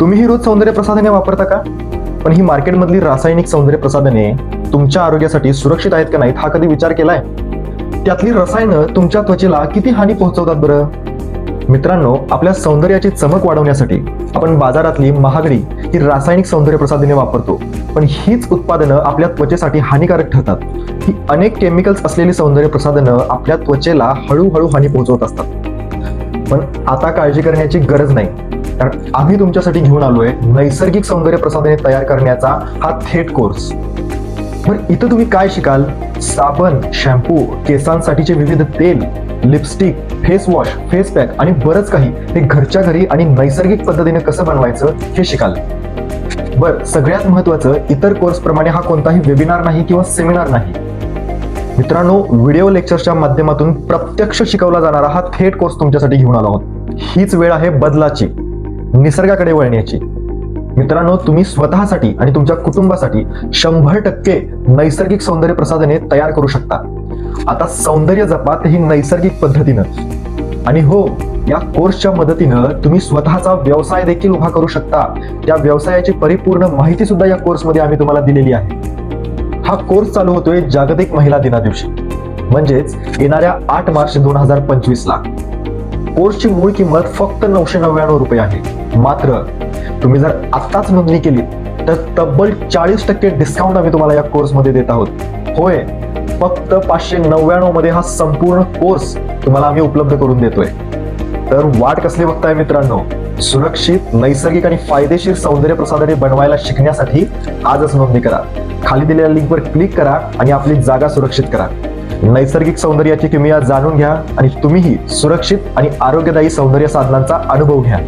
तुम्ही ही रोज सौंदर्य प्रसाधने वापरता का? पण ही मार्केटमधली रासायनिक सौंदर्य प्रसाधने तुमच्या आरोग्यासाठी सुरक्षित आहेत का नाहीत हा कधी विचार केलाय? त्यातली रसायनं तुमच्या त्वचेला किती हानी पोहोचवतात बरं? मित्रांनो आपल्या सौंदर्याची चमक वाढवण्यासाठी आपण बाजारातली महागडी ही रासायनिक सौंदर्य प्रसाधने वापरतो. पण हीच उत्पादनं आपल्या त्वचेसाठी हानिकारक ठरतात. ही अनेक केमिकल्स असलेली सौंदर्य प्रसाधनं आपल्या त्वचेला हळूहळू हानी पोहोचवत असतात. पण आता काळजी करण्याची गरज नाही. कारण आम्ही तुमच्यासाठी घेऊन आलोय नैसर्गिक सौंदर्य प्रसाधने तयार करण्याचा हा थेट कोर्स पण इथं तुम्ही काय शिकाल? साबण शॅम्पू केसांसाठीचे विविध तेल lipstick face wash face pack आणि बरंच काही हे घरच्या घरी आणि नैसर्गिक पद्धतीने कसं बनवायचं हे शिकाल. बर सगळ्यात महत्वाचं इतर कोर्स प्रमाणे हा कोणताही वेबिनार नाही किंवा सेमिनार नाही. मित्रांनो व्हिडिओ लेक्चरच्या माध्यमातून प्रत्यक्ष शिकवला जाणारा हा थेट कोर्स तुमच्यासाठी घेऊन आलो आहोत. हीच वेळ आहे बदलाची. निसर्गाकडे वळण्याची. मित्रांनो तुम्ही स्वतःसाठी आणि तुमच्या कुटुंबासाठी शंभर टक्के नैसर्गिक सौंदर्य प्रसाधने तयार करू शकता. आता सौंदर्य जपात ही नैसर्गिक पद्धतीनं आणि हो या कोर्सच्या मदतीनं तुम्ही स्वतःचा व्यवसाय देखील उभा करू शकता. त्या व्यवसायाची परिपूर्ण माहिती सुद्धा या कोर्समध्ये आम्ही तुम्हाला दिलेली आहे. हा कोर्स चालू होतोय जागतिक महिला दिना दिवशी म्हणजेच येणाऱ्या आठ मार्च दोन हजार पंचवीस ला कोर्सची मूळ किंमत फक्त नऊशे नव्याण्णव रुपये आहे. मात्र तुम्ही जर आत्ताच नोंदणी केली तर तब्बल चाळीस टक्के डिस्काउंट आम्ही तुम्हाला या कोर्समध्ये देत आहोत. होय फक्त पाचशे नव्याण्णवमध्ये हा संपूर्ण कोर्स तुम्हाला आम्ही उपलब्ध करून देतोय. तर वाट कसली बघताय मित्रांनो? सुरक्षित नैसर्गिक आणि फायदेशीर सौंदर्य प्रसाधने बनवायला शिकण्यासाठी आजच नोंदणी करा. खाली दिलेल्या लिंकवर क्लिक करा आणि आपली जागा सुरक्षित करा. नैसर्गिक सौंदर्याची किमया जाणून घ्या आणि तुम्हीही सुरक्षित आणि आरोग्यदायी सौंदर्य साधनांचा अनुभव घ्या.